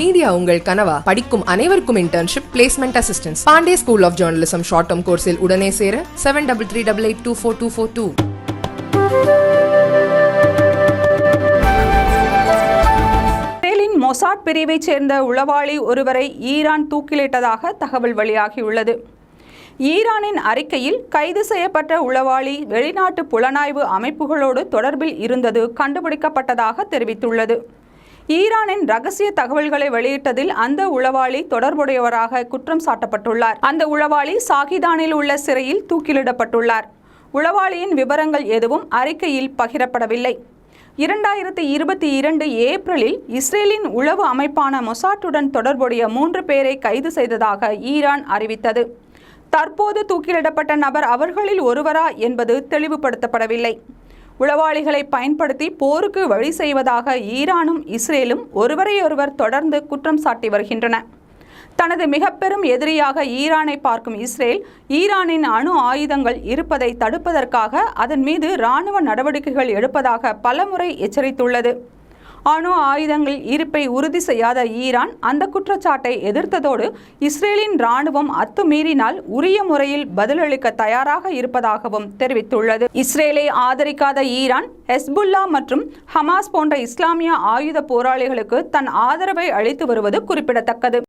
Media உங்கள் கனவா? படிக்கும் அனைவருக்கும் internship placement assistance Pandey school of journalism short term கோர்ஸில் உடனே சேர seven double three double eight two four two four two Mossad பிரிவைச் சேர்ந்த உளவாளி ஒருவரை ஈரான் தூக்கிலிட்டதாக தகவல் வெளியாகியுள்ளது. ஈரானின் அறிக்கையில் கைது செய்யப்பட்ட உளவாளி வெளிநாட்டு புலனாய்வு அமைப்புகளோடு தொடர்பில் இருந்தது கண்டுபிடிக்கப்பட்டதாக தெரிவித்துள்ளது. ஈரானின் ரகசிய தகவல்களை வெளியிட்டதில் அந்த உளவாளி தொடர்புடையவராக குற்றம் சாட்டப்பட்டுள்ளார். அந்த உளவாளி சாகிதானில் உள்ள சிறையில் தூக்கிலிடப்பட்டுள்ளார். உளவாளியின் விவரங்கள் எதுவும் அறிக்கையில் பகிரப்படவில்லை. இரண்டாயிரத்தி இருபத்தி இரண்டு ஏப்ரலில் இஸ்ரேலின் உளவு அமைப்பான மொசாட்டுடன் தொடர்புடைய மூன்று பேரை கைது செய்ததாக ஈரான் அறிவித்தது. தற்போது தூக்கிலிடப்பட்ட நபர் அவர்களில் ஒருவரா என்பது தெளிவுபடுத்தப்படவில்லை. உளவாளிகளை பயன்படுத்தி போருக்கு வழி செய்வதாக ஈரானும் இஸ்ரேலும் ஒருவரையொருவர் தொடர்ந்து குற்றம் சாட்டி வருகின்றன. தனது மிக பெரும் எதிரியாக ஈரானை பார்க்கும் இஸ்ரேல் ஈரானின் அணு ஆயுதங்கள் இருப்பதை தடுப்பதற்காக அதன் மீது இராணுவ நடவடிக்கைகள் எடுப்பதாக பலமுறை எச்சரித்துள்ளது. அணு ஆயுதங்கள் இருப்பை உறுதி செய்யாத ஈரான் அந்த குற்றச்சாட்டை எதிர்த்ததோடு இஸ்ரேலின் இராணுவம் அத்துமீறினால் உரிய முறையில் பதிலளிக்க தயாராக இருப்பதாகவும் தெரிவித்துள்ளது. இஸ்ரேலை ஆதரிக்காத ஈரான் ஹெஸ்புல்லா மற்றும் ஹமாஸ் போன்ற இஸ்லாமிய ஆயுத போராளிகளுக்கு தன் ஆதரவை அளித்து வருவது குறிப்பிடத்தக்கது.